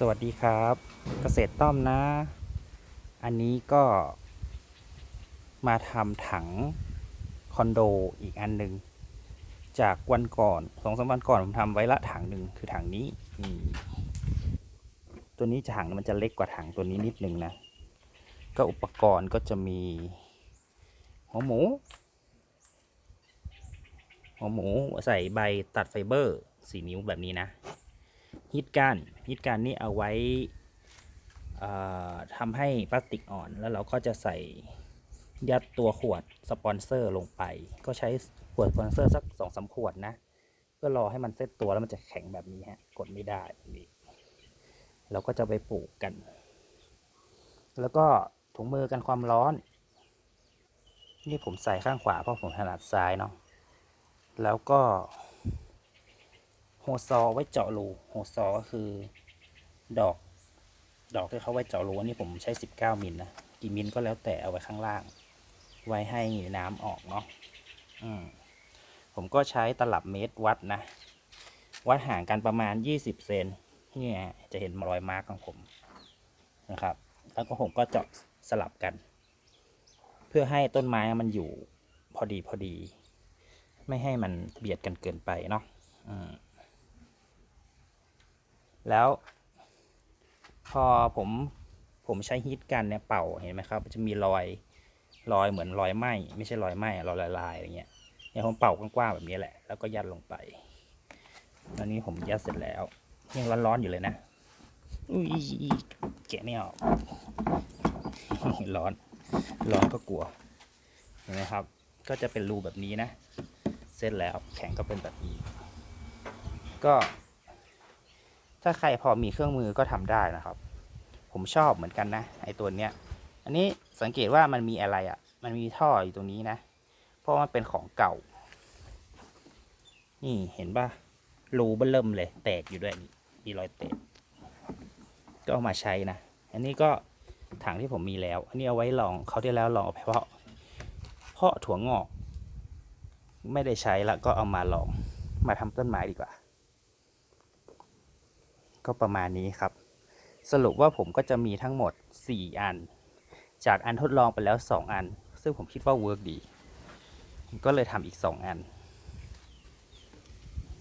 สวัสดีครับเกษตรต้อมนะ อันนี้ก็มาทำถังคอนโดอีกอันหนึ่งจากวันก่อนสองสามวันก่อนผมทำไว้ละถังหนึ่งคือถังนี้ตัวนี้ถังมันจะเล็กกว่าถังตัวนี้นิดนึงนะ ก็อุปกรณ์ก็จะมี หัวหมู หัวหมูใส่ใบตัดไฟเบอร์สี่นิ้วแบบนี้นะ ฮิตการฮิตการนี่เอาไว้ทำให้พลาสติกอ่อนแล้วเราก็จะใส่ยัดตัวขวดสปอนเซอร์ลงไป ก็ใช้ขวดสปอนเซอร์สักสองสามขวดนะ เพื่อรอให้มันเซตตัวแล้วมันจะแข็งแบบนี้ฮะกดไม่ได้นี่เราก็จะไปปลูกกัน แล้วก็ถุงมือกันความร้อน นี่ผมใส่ข้างขวาเพราะผมถนัดซ้ายเนาะแล้วก็ โฮซอไว้เจาะรูโฮซอก็คือดอก ดอกที่เขาไว้เจาะรูอันนี้ผมใช้ 19 มิลนะกี่มิลก็แล้วแต่เอาไว้ข้างล่าง ไว้ให้น้ำออกเนาะอืมผมก็ใช้ตลับเมตรวัดนะ วัดห่างกันประมาณ 20 เซนเนี่ยจะเห็นรอยมาร์กของผมนะครับ แล้วก็ผมก็เจาะสลับกัน เพื่อให้ต้นไม้มันอยู่พอดีพอดี ไม่ให้มันเบียดกันเกินไปเนาะอืม แล้วพอผมผมใช้ฮีทกันเนี่ยเป่าเห็นไหมครับมันจะมีรอยรอยเหมือนรอยไหม้ไม่ใช่รอยไหม้อะรอยละลายอะไรเงี้ยเนี่ยผมเป่ากว้างๆแบบนี้แหละ แล้วก็ยัดลงไปตอนนี้ผมยัดเสร็จแล้วยังร้อนๆอยู่เลยนะอุ้ยแกะไม่ออกร้อนร้อนก็กลัวเห็นไหมครับ ก็จะเป็นรูแบบนี้นะ เสร็จแล้วแข็งก็เป็นแบบนี้ก็ ถ้าใครพอมีเครื่องมือก็ทำได้นะครับ ผมชอบเหมือนกันนะไอตัวเนี้ย อันนี้สังเกตว่ามันมีอะไรอะ่ะ มันมีท่ออยู่ตรงนี้นะ เพราะมันเป็นของเก่า นี่เห็นปะรูเบิ่มเลย แตกอยู่ด้วยนี่มีรอยแตกก็เอามาใช้นะ อันนี้ก็ถังที่ผมมีแล้ว อันนี้เอาไว้ลองเขาที่แล้วลองเอาไปเพาะ เพาะถั่วงอก ไม่ได้ใช้แล้วก็เอามาลองมาทำต้นไม้ดีกว่า ก็ประมาณนี้ครับ สรุปว่าผมก็จะมีทั้งหมด 4 อัน จากอันทดลองไปแล้ว 2 อัน ซึ่งผมคิดว่าเวิร์กดีผมก็เลยทำอีก 2 อัน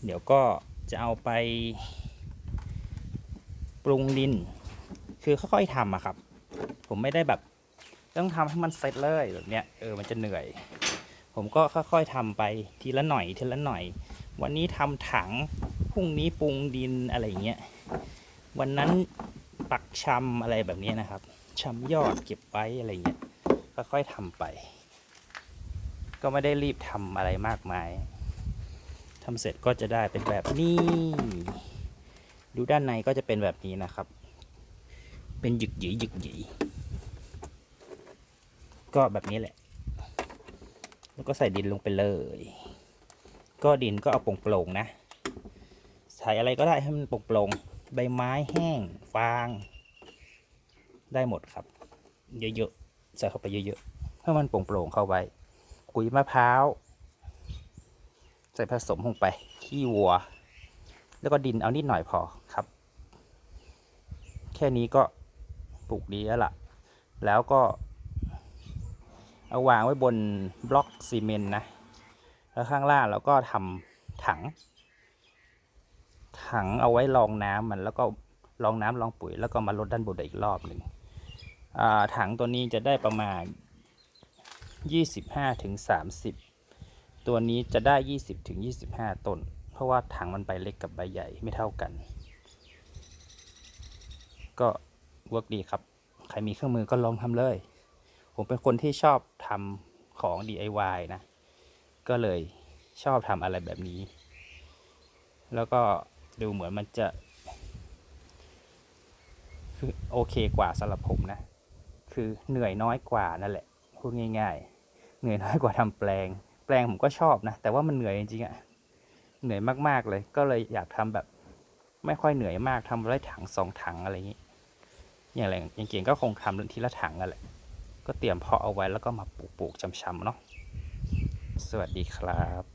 เดี๋ยวก็จะเอาไป ปรุงดิน คือค่อยๆทำอะครับ ผมไม่ได้แบบต้องทำให้มันเสร็จเลยแบบเนี้ยเออมันจะเหนื่อย ผมก็ค่อยๆทำไปทีละหน่อยทีละหน่อย วันนี้ทำถังพรุ่งนี้ปรุงดินอะไรเงี้ย วันนั้นปักชำอะไรแบบนี้นะครับชำยอดเก็บไว้อะไรเงี้ยค่อยๆทำไป ก็ไม่ได้รีบทำอะไรมากมายทำเสร็จก็จะได้เป็นแบบนี้ ดูด้านในก็จะเป็นแบบนี้นะครับ เป็นหยึกหยีหยึกหยีก็แบบนี้แหละ แล้วก็ใส่ดินลงไปเลย ก็ดินก็เอาโปร่งๆนะ ใส่อะไรก็ได้ให้มันโปร่งๆ ใบไม้แห้ง ฟาง ได้หมดครับ เยอะๆใส่เข้าไปเยอะๆให้มันโปร่งๆเข้าไว้กุยมะพร้าวใส่ผสมลงไปขี้วัว แล้วก็ดินเอานิดหน่อยพอครับ แค่นี้ก็ปลูกดีแล้วล่ะ แล้วก็ เอาวางไว้บนบล็อกซีเมนต์นะ แล้วข้างล่างเราก็ทำถัง ถังเอาไว้รองน้ำมันแล้วก็รองน้ำรองปุ๋ย แล้วก็มาลดด้านบนอีกรอบหนึ่งถังตัวนี้จะได้ประมาณ 25ถึง30 ตัวนี้จะได้ 20ถึง25 ต้น เพราะว่าถังมันใบเล็กกับใบใหญ่ไม่เท่ากัน ก็เวิร์กดีครับ ใครมีเครื่องมือก็ลองทำเลย ผมเป็นคนที่ชอบทำของ DIY นะ ก็เลยชอบทำอะไรแบบนี้ แล้วก็ ดูเหมือนมันจะคือโอเคกว่าสำหรับผมนะ คือเหนื่อยน้อยกว่านั่นแหละพูดง่าย ๆ เหนื่อยน้อยกว่าทำแปลง แปลงผมก็ชอบนะ แต่ว่ามันเหนื่อยจริงๆอะเหนื่อยมากๆเลย ก็เลยอยากทำแบบ ไม่ค่อยเหนื่อยมากทำไว้ถังสองถังอะไรอย่างนี้ อย่างไรอย่างเก่งก็คงทำทีละถังนั่นแหละ ก็เตรียมเพาะเอาไว้แล้วก็มาปลูกๆช้ำๆเนาะสวัสดีครับ